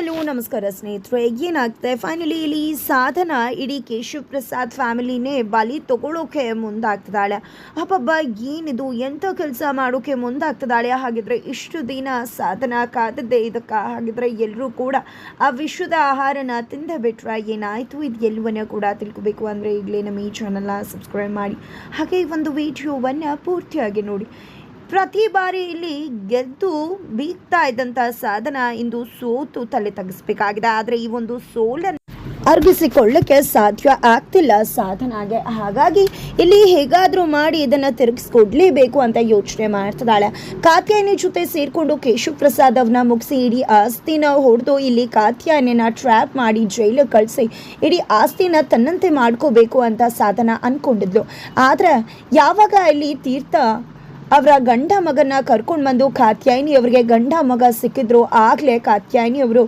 Hello, ನಮಸ್ಕಾರ ಸ್ನೇಹಿತರೆ, ಏನಾಗ್ತದೆ? ಫೈನಲಿ ಇಲ್ಲಿ ಸಾಧನ ಇಡೀ ಕೇಶವ್ ಪ್ರಸಾದ್ ಫ್ಯಾಮಿಲಿನೇ ಬಲಿ ತಗೊಳ್ಳೋಕೆ ಮುಂದಾಗ್ತಿದ್ದಾಳೆ. ಅಪ್ಪಬ್ಬ ಏನಿದು? ಎಂಥ ಕೆಲಸ ಮಾಡೋಕೆ ಮುಂದಾಗ್ತಿದ್ದಾಳೆ? ಹಾಗಿದ್ರೆ ಇಷ್ಟು ದಿನ ಸಾಧನ ಕಾದದ್ದೇ ಇದಕ್ಕೆ? ಹಾಗಿದ್ರೆ ಎಲ್ಲರೂ ಕೂಡ ಆ ವಿಶ್ವದ ಆಹಾರನ ತಿಂದ ಬಿಟ್ರೆ ಏನಾಯಿತು? ಇದು ಎಲ್ಲವನ್ನ ಕೂಡ ತಿಳ್ಕೊಬೇಕು ಅಂದರೆ ಈಗಲೇ ನಮ್ಮ ಈ ಚಾನಲ್ನ ಸಬ್ಸ್ಕ್ರೈಬ್ ಮಾಡಿ. ಹಾಗೆ ಈ ಒಂದು ವಿಡಿಯೋವನ್ನು ಪೂರ್ತಿಯಾಗಿ ನೋಡಿ. ಪ್ರತಿ ಬಾರಿ ಇಲ್ಲಿ ಗೆದ್ದು ಬೀಗ್ತಾ ಇದ್ದಂಥ ಸಾಧನ ಇಂದು ಸೋತು ತಲೆ ತಗ್ಗಿಸ್ಬೇಕಾಗಿದೆ. ಆದರೆ ಈ ಒಂದು ಸೋಲನ್ನು ಅರ್ಗಿಸಿಕೊಳ್ಳಕ್ಕೆ ಸಾಧ್ಯ ಆಗ್ತಿಲ್ಲ ಸಾಧನಾಗೆ. ಹಾಗಾಗಿ ಇಲ್ಲಿ ಹೇಗಾದರೂ ಮಾಡಿ ಇದನ್ನು ತಿರುಗಿಸ್ಕೊಡ್ಲೇಬೇಕು ಅಂತ ಯೋಚನೆ ಮಾಡ್ತಿದ್ದಾಳೆ. ಕಾತ್ಯಾಯನಿ ಜೊತೆ ಸೇರಿಕೊಂಡು ಕೇಶವ್ ಪ್ರಸಾದ್ ಅವ್ರನ್ನ ಮುಗಿಸಿ ಇಡೀ ಆಸ್ತಿನ ಹೊಡೆದು ಇಲ್ಲಿ ಕಾತ್ಯಾಯನಿನ ಟ್ರ್ಯಾಪ್ ಮಾಡಿ ಜೈಲಿಗೆ ಕಳಿಸಿ ಇಡೀ ಆಸ್ತಿನ ತನ್ನಂತೆ ಮಾಡ್ಕೋಬೇಕು ಅಂತ ಸಾಧನ ಅನ್ಕೊಂಡಿದ್ಲು. ಆದ್ರೆ ಯಾವಾಗ ಇಲ್ಲಿ ತೀರ್ಥ ಅವರ ಗಂಡ ಮಗನ ಕರ್ಕೊಂಡು ಬಂದು ಕಾತ್ಯಾಯಿನಿ ಅವರಿಗೆ ಗಂಡ ಮಗ ಸಿಕ್ಕಿದ್ರು, ಆಗಲೇ ಕಾತ್ಯಾಯಿನಿ ಅವರು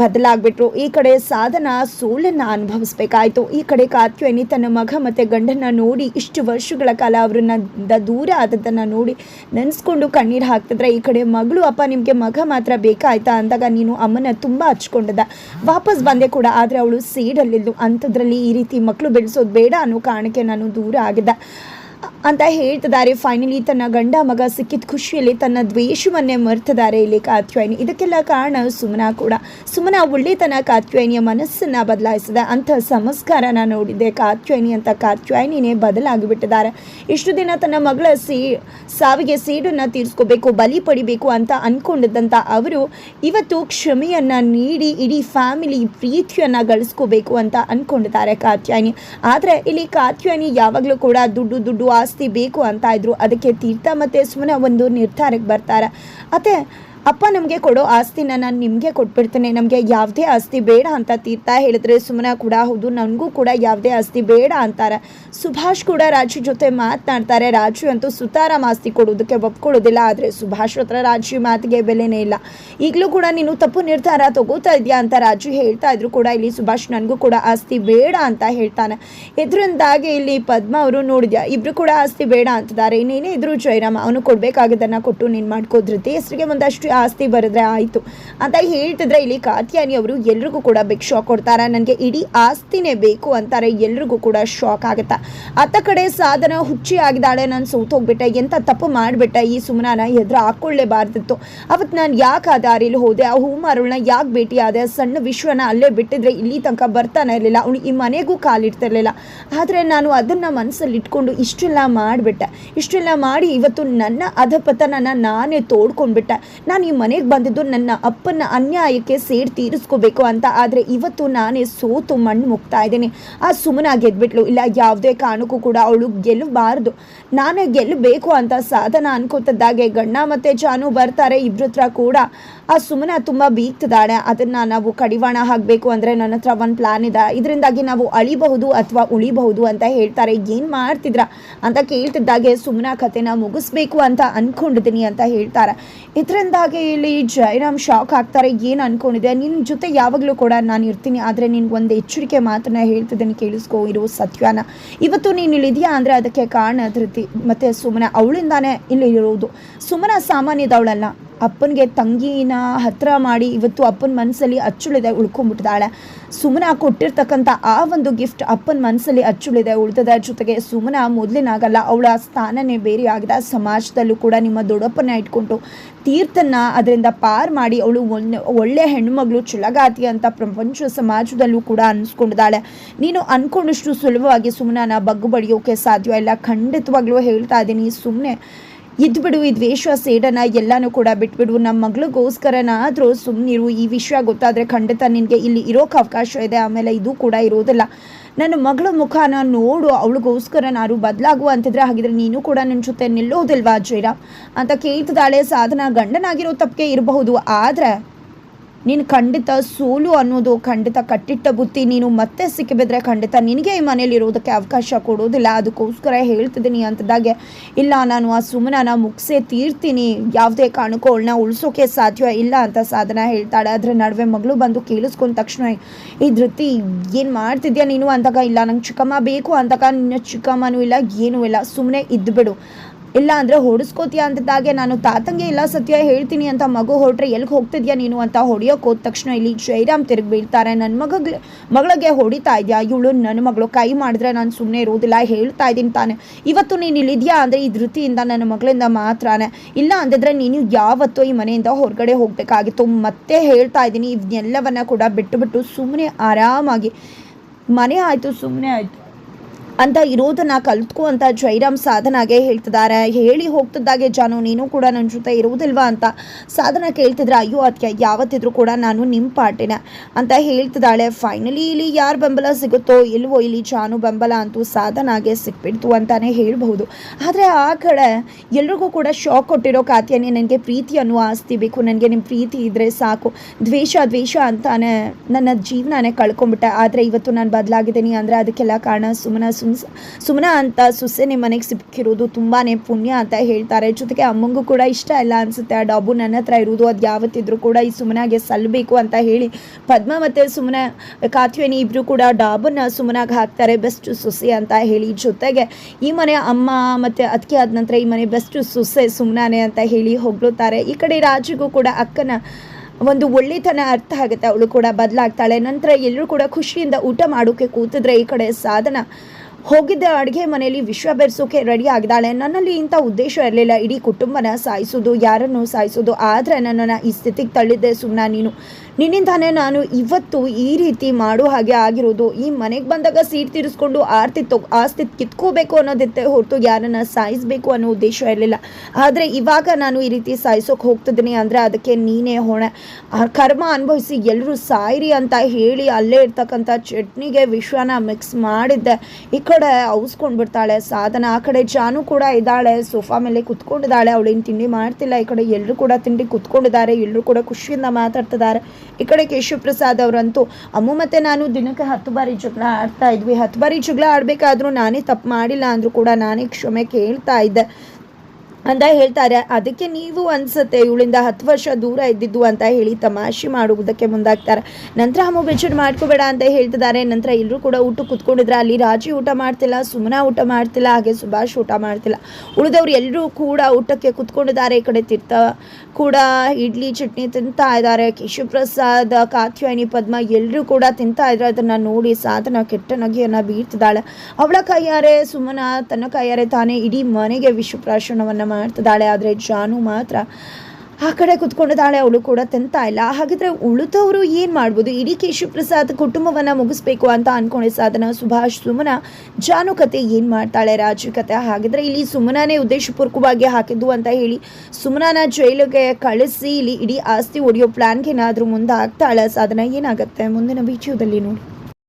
ಬದಲಾಗ್ಬಿಟ್ರು. ಈ ಕಡೆ ಸಾಧನ ಸೋಲನ್ನು ಅನುಭವಿಸ್ಬೇಕಾಯ್ತು. ಈ ಕಡೆ ಕಾತ್ಯಾಯಿನಿ ತನ್ನ ಮಗ ಮತ್ತು ಗಂಡನ ನೋಡಿ ಇಷ್ಟು ವರ್ಷಗಳ ಕಾಲ ಅವ್ರನ್ನ ದೂರ ಆದದ್ದನ್ನು ನೋಡಿ ನೆನೆಸ್ಕೊಂಡು ಕಣ್ಣೀರು ಹಾಕ್ತಿದ್ರೆ, ಈ ಕಡೆ ಮಗಳು, ಅಪ್ಪ, ನಿಮಗೆ ಮಗ ಮಾತ್ರ ಬೇಕಾಯ್ತಾ? ಅಂದಾಗ, ನೀನು ಅಮ್ಮನ ತುಂಬ ಹಚ್ಕೊಂಡಿದ್ದ. ವಾಪಸ್ ಬಂದೆ ಕೂಡ, ಆದರೆ ಅವಳು ಸೀಡಲ್ಲಿದ್ದು ಅಂಥದ್ರಲ್ಲಿ ಈ ರೀತಿ ಮಕ್ಕಳು ಬೆಳೆಸೋದು ಬೇಡ ಅನ್ನೋ ಕಾರಣಕ್ಕೆ ನಾನು ದೂರ ಆಗಿದ್ದೆ. ಅಂತ ಹೇಳ್ತಿದ್ದಾರೆ. ಫೈನಲಿ ತನ್ನ ಗಂಡ ಮಗ ಸಿಕ್ಕಿದ ಖುಷಿಯಲ್ಲಿ ತನ್ನ ದ್ವೇಷವನ್ನೇ ಮರ್ತಿದ್ದಾರೆ ಇಲ್ಲಿ ಕಾತ್ಯಾಯಿನಿ. ಇದಕ್ಕೆಲ್ಲ ಕಾರಣ ಸುಮನ ಕೂಡ. ಸುಮನಾ ಒಳ್ಳೆತನ ಕಾತ್ಯಾಯಿನಿಯ ಮನಸ್ಸನ್ನ ಬದಲಾಯಿಸಿದೆ. ಅಂಥ ಸಂಸ್ಕಾರನ ನೋಡಿದ್ದೆ ಕಾತ್ಯಾಯಿನಿ ಅಂತ ಕಾತ್ಯಾಯಿನಿನೇ ಬದಲಾಗಿಬಿಟ್ಟಿದ್ದಾರೆ. ಇಷ್ಟು ದಿನ ತನ್ನ ಮಗಳ ಸೀ, ಸಾವಿಗೆ ಸೀಡನ್ನು ತೀರಿಸ್ಕೋಬೇಕು, ಬಲಿ ಪಡಿಬೇಕು ಅಂತ ಅಂದ್ಕೊಂಡಿದ್ದಂಥ ಅವರು ಇವತ್ತು ಕ್ಷಮೆಯನ್ನು ನೀಡಿ, ಇಡೀ ಫ್ಯಾಮಿಲಿ ಪ್ರೀತಿಯನ್ನು ಗಳಿಸ್ಕೋಬೇಕು ಅಂತ ಅಂದ್ಕೊಂಡಿದ್ದಾರೆ ಕಾತ್ಯಾಯಿನಿ. ಆದರೆ ಇಲ್ಲಿ ಕಾತ್ಯಾಯಿನಿ ಯಾವಾಗಲೂ ಕೂಡ ದುಡ್ಡು ದುಡ್ಡು ಆಸ್ತಿ ಬೇಕು ಅಂತ ಇದ್ರು. ಅದಕ್ಕೆ ತೀರ್ಥ ಮತ್ತೆ ಸುಮ್ಮನೆ ಒಂದು ನಿರ್ಧಾರಕ್ಕೆ ಬರ್ತಾರೆ. ಅತ್ತೆ ಅಪ್ಪ ನಮಗೆ ಕೊಡೋ ಆಸ್ತಿನ ನಾನು ನಿಮಗೆ ಕೊಟ್ಬಿಡ್ತೇನೆ. ನಮಗೆ ಯಾವುದೇ ಆಸ್ತಿ ಬೇಡ ಅಂತ ತೀರ್ಥ ಹೇಳಿದ್ರೆ ಸುಮ್ಮನ ಕೂಡ ಹೌದು, ನನಗೂ ಕೂಡ ಯಾವುದೇ ಆಸ್ತಿ ಬೇಡ ಅಂತಾರೆ. ಸುಭಾಷ್ ಕೂಡ ರಾಜು ಜೊತೆ ಮಾತನಾಡ್ತಾರೆ. ರಾಜು ಅಂತೂ ಸುತಾರಾಮ್ ಆಸ್ತಿ ಕೊಡೋದಕ್ಕೆ ಒಪ್ಕೊಳ್ಳೋದಿಲ್ಲ, ಆದರೆ ಸುಭಾಷ್ ಹತ್ರ ರಾಜು ಮಾತಿಗೆ ಬೆಲೆನೇ ಇಲ್ಲ. ಈಗಲೂ ಕೂಡ ನೀನು ತಪ್ಪು ನಿರ್ಧಾರ ತಗೋತಾ ಇದೆಯಾ ಅಂತ ರಾಜು ಹೇಳ್ತಾ ಇದ್ರು ಕೂಡ ಇಲ್ಲಿ ಸುಭಾಷ್, ನನಗೂ ಕೂಡ ಆಸ್ತಿ ಬೇಡ ಅಂತ ಹೇಳ್ತಾನೆ. ಇದರಿಂದಾಗಿ ಇಲ್ಲಿ ಪದ್ಮ ಅವರು ನೋಡಿದ್ಯಾ, ಇಬ್ರು ಕೂಡ ಆಸ್ತಿ ಬೇಡ ಅಂತಿದ್ದಾರೆ. ಇನ್ನೇನೇ ಇದ್ರು ಜಯರಾಮ, ಅವನು ಕೊಡಬೇಕಾಗಿದ್ದನ್ನು ಕೊಟ್ಟು ನೀನು ಮಾಡ್ಕೋದ್ರಿ ಹೆಸರಿಗೆ ಒಂದಷ್ಟು ಆಸ್ತಿ ಬರೆದ್ರೆ ಆಯಿತು ಅಂತ ಹೇಳ್ತಿದ್ರೆ ಇಲ್ಲಿ ಕಾತ್ಯಾನಿ ಅವರು ಎಲ್ರಿಗೂ ಕೂಡ ಬಿಗ್ ಶಾಕ್ ಕೊಡ್ತಾರೆ. ನನಗೆ ಇಡೀ ಆಸ್ತಿನೇ ಬೇಕು ಅಂತಾರೆ. ಎಲ್ರಿಗೂ ಕೂಡ ಶಾಕ್ ಆಗುತ್ತೆ. ಅತ್ತ ಕಡೆ ಸಾಧನ ಹುಚ್ಚಿ ಆಗಿದ್ದಾಳೆ ನಾನು ಸೋತೋಗ್ಬಿಟ್ಟೆ. ಎಂಥ ತಪ್ಪು ಮಾಡಿಬಿಟ್ಟೆ? ಈ ಸುಮನಾನ ಎದುರು ಹಾಕೊಳ್ಳೇಬಾರ್ದಿತ್ತು ಅವತ್ತು ನಾನು ಯಾಕೆ ಆ ದಾರಿಲಿ ಹೋದೆ? ಆ ಹೂ ಮಾರುಳನ್ನ ಯಾಕೆ ಭೇಟಿ ಸಣ್ಣ ವಿಶ್ವನ ಅಲ್ಲೇ ಬಿಟ್ಟಿದ್ರೆ ಇಲ್ಲಿ ತನಕ ಬರ್ತಾನೆ ಇರಲಿಲ್ಲ. ಅವನು ಈ ಮನೆಗೂ ಕಾಲಿಡ್ತಿರ್ಲಿಲ್ಲ ಆದರೆ ನಾನು ಅದನ್ನು ಮನಸ್ಸಲ್ಲಿ ಇಟ್ಕೊಂಡು ಇಷ್ಟೆಲ್ಲ ಮಾಡಿಬಿಟ್ಟೆ. ಇಷ್ಟೆಲ್ಲ ಮಾಡಿ ಇವತ್ತು ನನ್ನ ಅಧಪತನನ ನಾನೇ ತೋಡ್ಕೊಂಡ್ಬಿಟ್ಟೆ. ನಾನು ಈ ಮನೆಗೆ ಬಂದಿದ್ದು ನನ್ನ ಅಪ್ಪನ ಅನ್ಯಾಯಕ್ಕೆ ಸೇರಿ ತೀರಿಸ್ಕೋಬೇಕು ಅಂತ. ಆದರೆ ಇವತ್ತು ನಾನೇ ಸೋತು ಮಣ್ಣು ಮುಗ್ತಾ ಇದ್ದೇನೆ. ಆ ಸುಮ್ಮನ ಗೆದ್ಬಿಟ್ಲು. ಇಲ್ಲ, ಯಾವುದೇ ಕಾರಣಕ್ಕೂ ಕೂಡ ಅವಳು ಗೆಲ್ಲಬಾರ್ದು ನಾನೇ ಗೆಲ್ಲಬೇಕು ಅಂತ ಸಾಧನ ಅನ್ಕೋತದ್ದಾಗೆ. ಗಣ್ಣ ಮತ್ತು ಜಾನು ಬರ್ತಾರೆ, ಇಬ್ರ ಹತ್ರ ಕೂಡ. ಆ ಸುಮ್ಮನ ತುಂಬ ಬೀಗ್ತಿದ್ದಾಳೆ. ಅದನ್ನು ನಾವು ಕಡಿವಾಣ ಹಾಕಬೇಕು ಅಂದರೆ ನನ್ನ ಹತ್ರ ಒಂದು ಪ್ಲಾನ್ ಇದೆ. ಇದರಿಂದಾಗಿ ನಾವು ಅಳಿಬಹುದು ಅಥವಾ ಉಳಿಬಹುದು ಅಂತ ಹೇಳ್ತಾರೆ. ಏನು ಮಾಡ್ತಿದ್ರ ಅಂತ ಕೇಳ್ತಿದ್ದಾಗೆ ಸುಮ್ಮನ ಕಥೆನ ಮುಗಿಸ್ಬೇಕು ಅಂತ ಅನ್ಕೊಂಡಿದ್ದೀನಿ ಅಂತ ಹೇಳ್ತಾರೆ. ಇದರಿಂದಾಗಿ ಇಲ್ಲಿ ಜಯರಾಮ್ ಶಾಕ್ ಆಗ್ತಾರೆ, ಏನು ಅನ್ಕೊಂಡಿದೆ? ನಿನ್ನ ಜೊತೆ ಯಾವಾಗಲೂ ಕೂಡ ನಾನು ಇರ್ತೀನಿ, ಆದರೆ ನಿನ್ಗೆ ಒಂದು ಎಚ್ಚರಿಕೆ ಮಾತನ್ನ ಹೇಳ್ತಿದ್ದೀನಿ ಕೇಳಿಸ್ಕೋ ಇರೋ ಸತ್ಯನ. ಇವತ್ತು ನೀನು ಇಲ್ಲಿದೆಯಾ ಅಂದರೆ ಅದಕ್ಕೆ ಕಾರಣ ಧೃತಿ ಮತ್ತು ಸುಮನ, ಅವಳಿಂದಾನೇ ಇಲ್ಲಿ ಇರೋದು. ಸುಮನ ಸಾಮಾನ್ಯದವಳಲ್ಲ. ಅಪ್ಪನಿಗೆ ತಂಗಿನ ಹತ್ರ ಮಾಡಿ ಇವತ್ತು ಅಪ್ಪನ ಮನಸ್ಸಲ್ಲಿ ಅಚ್ಚುಳಿದೆ, ಉಳ್ಕೊಂಡ್ಬಿಟ್ಟಿದ್ದಾಳೆ. ಸುಮನ ಕೊಟ್ಟಿರ್ತಕ್ಕಂಥ ಆ ಒಂದು ಗಿಫ್ಟ್ ಅಪ್ಪನ ಮನಸ್ಸಲ್ಲಿ ಅಚ್ಚುಳಿದೆ, ಉಳಿದದ ಜೊತೆಗೆ ಸುಮನ ಮೊದಲಿನಾಗಲ್ಲ, ಅವಳ ಸ್ಥಾನನೇ ಬೇರೆ ಆಗಿದೆ ಸಮಾಜದಲ್ಲೂ ಕೂಡ ನಿಮ್ಮ ದೊಡ್ಡಪ್ಪನ ಇಟ್ಕೊಂಡು ತೀರ್ಥನ್ನ ಅದರಿಂದ ಪಾರ್ ಮಾಡಿ ಅವಳು ಒಳ್ಳೆ ಹೆಣ್ಮಗಳು ಚುಲಗಾತಿ ಅಂತ ಪ್ರಪಂಚ ಸಮಾಜದಲ್ಲೂ ಕೂಡ ಅನ್ಸ್ಕೊಂಡಿದ್ದಾಳೆ. ನೀನು ಅನ್ಕೊಂಡಷ್ಟು ಸುಲಭವಾಗಿ ಸುಮ್ಮನ ಬಗ್ಗು ಬಡಿಯೋಕೆ ಸಾಧ್ಯ ಇಲ್ಲ. ಖಂಡಿತವಾಗ್ಲೂ ಹೇಳ್ತಾ ಇದ್ದೀನಿ ಸುಮ್ಮನೆ ಇದ್ಬಿಡು ಈ ದ್ವೇಷ ಸೇಡನ ಎಲ್ಲನೂ ಕೂಡ ಬಿಟ್ಬಿಡು. ನಮ್ಮ ಮಗಳಿಗೋಸ್ಕರನಾದರೂ ಸುಮ್ಮನಿರು ಈ ವಿಷಯ ಗೊತ್ತಾದರೆ ಖಂಡಿತ ನಿನಗೆ ಇಲ್ಲಿ ಇರೋಕೆ ಅವಕಾಶ ಇದೆ. ಆಮೇಲೆ ಇದು ಕೂಡ ಇರೋದಿಲ್ಲ. ನನ್ನ ಮಗಳ ಮುಖನ ನೋಡು. ಅವಳಿಗೋಸ್ಕರ ನಾನು ಬದಲಾಗುವ ಅಂತಿದ್ರೆ ಹಾಗಿದ್ರೆ ನೀನು ಕೂಡ ನನ್ನ ಜೊತೆ ನಿಲ್ಲೋದಿಲ್ವಾ ಜೈರಾಮ್ ಅಂತ ಕೇಳ್ತಿದ್ದಾಳೆ. ಸಾಧನ ಗಂಡನಾಗಿರೋ ತಪ್ಪಿಗೆ ಇರಬಹುದು. ಆದರೆ ನೀನು ಖಂಡಿತ ಸೋಲು ಅನ್ನೋದು, ಖಂಡಿತ ಕಟ್ಟಿಟ್ಟ ಬುತ್ತಿ ನೀನು ಮತ್ತೆ ಸಿಕ್ಕಿಬಿದ್ರೆ ಖಂಡಿತ ನಿನಗೆ ಈ ಮನೇಲಿ ಇರೋದಕ್ಕೆ ಅವಕಾಶ ಕೊಡೋದಿಲ್ಲ ಅದಕ್ಕೋಸ್ಕರ ಹೇಳ್ತಿದ್ದೀನಿ ಅಂತದಾಗೆ, ಇಲ್ಲ, ನಾನು ಆ ಸುಮ್ಮನ ಮುಗಿಸೇ ತೀರ್ತೀನಿ. ಯಾವುದೇ ಕಾರಣಕ್ಕೂ ಅವಳನ್ನ ಉಳಿಸೋಕೆ ಸಾಧ್ಯ ಇಲ್ಲ ಅಂತ ಸಾಧನ ಹೇಳ್ತಾಳೆ. ಅದ್ರ ನಡುವೆ ಮಗಳು ಬಂದು ಕೇಳಿಸ್ಕೊಂಡ ತಕ್ಷಣ ಈ ಧೃತಿ, ಏನು ಮಾಡ್ತಿದ್ಯಾ ನೀನು? ಅಂತಕ ಇಲ್ಲ, ನಂಗೆ ಚಿಕ್ಕಮ್ಮ ಬೇಕು. ಅಂತಕ ನಿನ್ನ ಚಿಕ್ಕಮ್ಮನೂ ಇಲ್ಲ, ಏನೂ ಇಲ್ಲ ಸುಮ್ಮನೆ ಇದ್ದುಬಿಡು ಇಲ್ಲ ಅಂದರೆ ಹೊಡಿಸ್ಕೋತೀಯ ಅಂತಿದ್ದಾಗೆ ನಾನು ತಾತಂಗೆ ಇಲ್ಲ ಸತ್ಯ, ಹೇಳ್ತೀನಿ ಅಂತ ಮಗು ಹೊರಟ್ರೆ ಎಲ್ಲಿಗೆ ಹೋಗ್ತಿದ್ಯಾ ನೀನು ಅಂತ ಹೊಡಿಯೋಕೆ ಹೋದ ತಕ್ಷಣ ಇಲ್ಲಿ ಜೈರಾಮ್ ತಿರುಗಿ ಬೀಳ್ತಾರೆ. ನನ್ನ ಮಗ ಮಗಳಿಗೆ ಹೊಡಿತಾ ಇದೆಯಾ? ಇವಳು ನನ್ನ ಮಗಳು ಕೈ ಮಾಡಿದ್ರೆ ನಾನು ಸುಮ್ಮನೆ ಇರೋದಿಲ್ಲ, ಹೇಳ್ತಾ ಇದ್ದೀನಿ ತಾನೆ. ಇವತ್ತು ನೀನು ಇಲ್ಲಿದ್ಯಾ ಅಂದರೆ ಈ ಧೃತಿಯಿಂದ ನನ್ನ ಮಗಳಿಂದ ಮಾತ್ರನೇ. ಇಲ್ಲ ಅಂದಿದ್ರೆ ನೀನು ಯಾವತ್ತೂ ಈ ಮನೆಯಿಂದ ಹೊರಗಡೆ ಹೋಗಬೇಕಾಗಿತ್ತು. ಮತ್ತೆ ಹೇಳ್ತಾ ಇದ್ದೀನಿ ಇದನ್ನೆಲ್ಲವನ್ನ ಕೂಡ ಬಿಟ್ಟು ಬಿಟ್ಟು ಸುಮ್ಮನೆ ಆರಾಮಾಗಿ. ಮನೆ ಆಯಿತು ಸುಮ್ಮನೆ ಆಯಿತು. ಅಂತ ಇರೋದನ್ನ ಕಲ್ತ್ಕೊ ಅಂತ ಜೈರಾಮ್ ಸಾಧನಾಗೆ ಹೇಳ್ತಿದ್ದಾರೆ. ಹೇಳಿ ಹೋಗ್ತಿದ್ದಾಗೆ ಜಾನು, ನೀನು ಕೂಡ ನನ್ನ ಜೊತೆ ಇರುವುದಿಲ್ವಾ ಅಂತ ಸಾಧನ ಕೇಳ್ತಿದ್ರೆ, ಅಯ್ಯೋ ಅದಕ್ಕೆ ಯಾವತ್ತಿದ್ರೂ ಕೂಡ ನಾನು ನಿಮ್ಮ ಪಾರ್ಟಿನ ಅಂತ ಹೇಳ್ತಿದ್ದಾಳೆ. ಫೈನಲಿ ಇಲ್ಲಿ ಯಾರ ಬೆಂಬಲ ಸಿಗುತ್ತೋ ಇಲ್ವೋ ಇಲ್ಲಿ ಜಾನು ಬೆಂಬಲ ಅಂತೂ ಸಾಧನಾಗೆ ಸಿಕ್ಬಿಡ್ತು ಅಂತಾನೆ ಹೇಳ್ಬಹುದು. ಆದರೆ ಆ ಕಡೆ ಎಲ್ರಿಗೂ ಕೂಡ ಶಾಕ್ ಕೊಟ್ಟಿರೋ ಖಾತೆಯನ್ನೇ ನನಗೆ ಪ್ರೀತಿ ಅನ್ನುವ ಆಸ್ತಿ ಬೇಕು. ನನಗೆ ನಿಮ್ಮ ಪ್ರೀತಿ ಇದ್ದರೆ ಸಾಕು. ದ್ವೇಷ ದ್ವೇಷ ಅಂತಾನೆ ನನ್ನ ಜೀವನನೇ ಕಳ್ಕೊಂಬಿಟ್ಟೆ ಆದರೆ ಇವತ್ತು ನಾನು ಬದಲಾಗಿದ್ದೀನಿ. ಅಂದರೆ ಅದಕ್ಕೆಲ್ಲ ಕಾರಣ ಸುಮ್ಮನೆ ಸುಮ್ ಸುಮನ ಅಂತ ಸೊಸೆ ನಿಮ್ಮ ಮನೆಗೆ ಸಿಕ್ಕಿರೋದು ತುಂಬಾ ಪುಣ್ಯ ಅಂತ ಹೇಳ್ತಾರೆ. ಜೊತೆಗೆ ಅಮ್ಮಂಗೂ ಕೂಡ ಇಷ್ಟ ಇಲ್ಲ ಅನಿಸುತ್ತೆ. ಆ ಡಾಬು ನನ್ನ ಹತ್ರ ಇರೋದು, ಅದು ಯಾವತ್ತಿದ್ರೂ ಕೂಡ ಈ ಸುಮ್ಮನಾಗೆ ಸಲ್ಲಬೇಕು ಅಂತ ಹೇಳಿ ಪದ್ಮ ಮತ್ತು ಸುಮ್ಮನೆ ಕಾತ್ವೇನಿ ಇಬ್ಬರು ಕೂಡ ಡಾಬನ್ನ ಸುಮ್ಮನಾಗಿ ಹಾಕ್ತಾರೆ ಬೆಸ್ಟ್ ಸೊಸೆ ಅಂತ ಹೇಳಿ. ಜೊತೆಗೆ ಈ ಮನೆ ಅಮ್ಮ ಮತ್ತು ಅದಕ್ಕೆ ಆದ ನಂತರ ಈ ಮನೆ ಬೆಸ್ಟ್ ಸೊಸೆ ಸುಮ್ಮನೆ ಅಂತ ಹೇಳಿ ಹೊಗಳುತ್ತಾರೆ ಈ ಕಡೆ ರಾಜಿಗೂ ಕೂಡ ಅಕ್ಕನ ಒಂದು ಒಳ್ಳೆತನ ಅರ್ಥ ಆಗುತ್ತೆ. ಅವಳು ಕೂಡ ಬದಲಾಗ್ತಾಳೆ. ನಂತರ ಎಲ್ಲರೂ ಕೂಡ ಖುಷಿಯಿಂದ ಊಟ ಮಾಡೋಕ್ಕೆ ಕೂತಿದ್ರೆ ಈ ಕಡೆ ಸಾಧನ ಹೋಗಿದ್ದ ಅಡುಗೆ ಮನೆಯಲ್ಲಿ ವಿಶ್ವ ಬೆರೆಸೋಕೆ ರೆಡಿ ಆಗಿದ್ದಾಳೆ. ನನ್ನಲ್ಲಿ ಇಂಥ ಉದ್ದೇಶ ಇರಲಿಲ್ಲ. ಇಡೀ ಕುಟುಂಬನ ಸಾಯಿಸೋದು ಯಾರನ್ನು ಸಾಯಿಸೋದು ಆದರೆ ನನ್ನನ್ನು ಈ ಸ್ಥಿತಿಗೆ ತಳ್ಳಿದ್ದೆ ಸುಮ್ಮನೆ ನೀನು. ನಿನ್ನಿಂದಾನೇ ನಾನು ಇವತ್ತು ಈ ರೀತಿ ಮಾಡೋ ಹಾಗೆ ಆಗಿರೋದು. ಈ ಮನೆಗೆ ಬಂದಾಗ ಸೀಟ್ ತೀರಿಸ್ಕೊಂಡು ಆರ್ತಿ ತೊ, ಆಸ್ತಿ ಕಿತ್ಕೋಬೇಕು ಅನ್ನೋದಿತ್ತೆ ಹೊರತು ಯಾರನ್ನ ಸಾಯಿಸಬೇಕು ಅನ್ನೋ ಉದ್ದೇಶ ಇರಲಿಲ್ಲ. ಆದರೆ ಇವಾಗ ನಾನು ಈ ರೀತಿ ಸಾಯಿಸೋಕೆ ಹೋಗ್ತಿದ್ದೀನಿ ಅಂದರೆ ಅದಕ್ಕೆ ನೀನೇ ಹೊಣೆ. ಕರ್ಮ ಅನುಭವಿಸಿ ಎಲ್ಲರೂ ಸಾಯಿರಿ ಅಂತ ಹೇಳಿ ಅಲ್ಲೇ ಇರ್ತಕ್ಕಂಥ ಚಟ್ನಿಗೆ ವಿಶ್ವನ ಮಿಕ್ಸ್ ಮಾಡಿದ್ದೆ. ಈ ಕಡೆ ಔಸ್ಕೊಂಡು ಬಿಡ್ತಾಳೆ ಸಾಧನ. ಆ ಕಡೆ ಜಾನು ಕೂಡ ಇದ್ದಾಳೆ, ಸೋಫಾ ಮೇಲೆ ಕುತ್ಕೊಂಡಿದ್ದಾಳೆ. ಅವಳೇನು ತಿಂಡಿ ಮಾಡ್ತಿಲ್ಲ. ಈ ಕಡೆ ಎಲ್ಲರೂ ಕೂಡ ತಿಂಡಿ ಕುತ್ಕೊಂಡಿದ್ದಾರೆ ಎಲ್ಲರೂ ಕೂಡ ಖುಷಿಯಿಂದ ಮಾತಾಡ್ತಿದ್ದಾರೆ. ಈ ಕಡೆ ಕೇಶವ ಪ್ರಸಾದ್ ಅವರಂತೂ, ಅಮ್ಮು ಮತ್ತು ನಾನು ದಿನಕ್ಕೆ ಹತ್ತು ಬಾರಿ ಜಗಳ ಆಡ್ತಾ ಇದ್ವಿ. ಹತ್ತು ಬಾರಿ ಜಗಳ ಆಡಬೇಕಾದ್ರೂ ನಾನೇ ತಪ್ಪು ಮಾಡಿಲ್ಲ ಅಂದರೂ ಕೂಡ ನಾನೇ ಕ್ಷಮೆ ಕೇಳ್ತಾ ಇದ್ದೆ. ಅಂತ ಹೇಳ್ತಾರೆ. ಅದಕ್ಕೆ ನೀವು ಅನ್ಸುತ್ತೆ, ಇವಳಿಂದ ಹತ್ತು ವರ್ಷ ದೂರ ಇದ್ದಿದ್ದು ಅಂತ ಹೇಳಿ ತಮಾಷೆ ಮಾಡುವುದಕ್ಕೆ ಮುಂದಾಗ್ತಾರೆ. ನಂತರ ಅಮ್ಮ ಬೆಚ್ಚಡ್ ಮಾಡ್ಕೋಬೇಡ ಅಂತ ಹೇಳ್ತಿದ್ದಾರೆ. ನಂತರ ಎಲ್ಲರೂ ಕೂಡ ಊಟ ಕುತ್ಕೊಂಡಿದ್ರೆ ಅಲ್ಲಿ ರಾಜಿ ಊಟ ಮಾಡ್ತಿಲ್ಲ, ಸುಮನ ಊಟ ಮಾಡ್ತಿಲ್ಲ, ಹಾಗೆ ಸುಭಾಷ್ ಊಟ ಮಾಡ್ತಿಲ್ಲ. ಉಳಿದವ್ರು ಎಲ್ಲರೂ ಕೂಡ ಊಟಕ್ಕೆ ಕುತ್ಕೊಂಡಿದ್ದಾರೆ. ಈ ಕಡೆ ತೀರ್ಥ ಕೂಡ ಇಡ್ಲಿ, ಚಟ್ನಿ ತಿಂತಾ ಇದ್ದಾರೆ. ಕೇಶವಪ್ರಸಾದ್, ಕಾತ್ಯಾಯಿನಿ, ಪದ್ಮ ಎಲ್ಲರೂ ಕೂಡ ತಿಂತಾ ಇದ್ದಾರೆ. ಅದನ್ನು ನೋಡಿ ಸಾಧನ ಕೆಟ್ಟ ನಗೆಯನ್ನು ಬೀರ್ತಿದ್ದಾಳೆ. ಅವಳ ಕೈಯಾರೆ ಸುಮನ, ತನ್ನ ಕೈಯಾರೆ ತಾನೇ ಇಡೀ ಮನೆಗೆ ವಿಶ್ವಪ್ರಾಶನವನ್ನು ಮಾಡ್ತಿದ್ದಾಳೆ ಆದರೆ ಜಾನು ಮಾತ್ರ ಆ ಕಡೆ ಕುತ್ಕೊಂಡಿದ್ದಾಳೆ, ಅವಳು ಕೂಡ ತಿಂತಾ ಇಲ್ಲ. ಹಾಗಿದ್ರೆ ಉಳಿದವರು ಏನು ಮಾಡ್ಬೋದು? ಇಡೀ ಕೇಶವಪ್ರಸಾದ್ ಕುಟುಂಬವನ್ನು ಮುಗಿಸ್ಬೇಕು ಅಂತ ಅನ್ಕೊಂಡೆ ಸಾಧನ ಸುಭಾಷ್ ಸುಮನ, ಜಾನು ಕತೆ ಏನು ಮಾಡ್ತಾಳೆ, ರಾಜು ಕತೆ? ಹಾಗಿದ್ರೆ ಇಲ್ಲಿ ಸುಮನನೇ ಉದ್ದೇಶಪೂರ್ವಕವಾಗಿ ಹಾಕಿದ್ದು ಅಂತ ಹೇಳಿ ಸುಮನನ ಜೈಲಿಗೆ ಕಳಿಸಿ, ಇಲ್ಲಿ ಇಡೀ ಆಸ್ತಿ ಒಡೆಯೋ ಪ್ಲ್ಯಾನ್ಗೆ ಏನಾದರೂ ಮುಂದೆ ಆಗ್ತಾಳೆ ಸಾಧನ? ಏನಾಗುತ್ತೆ? ಮುಂದಿನ ವಿಡಿಯೋದಲ್ಲಿ ನೋಡಿ.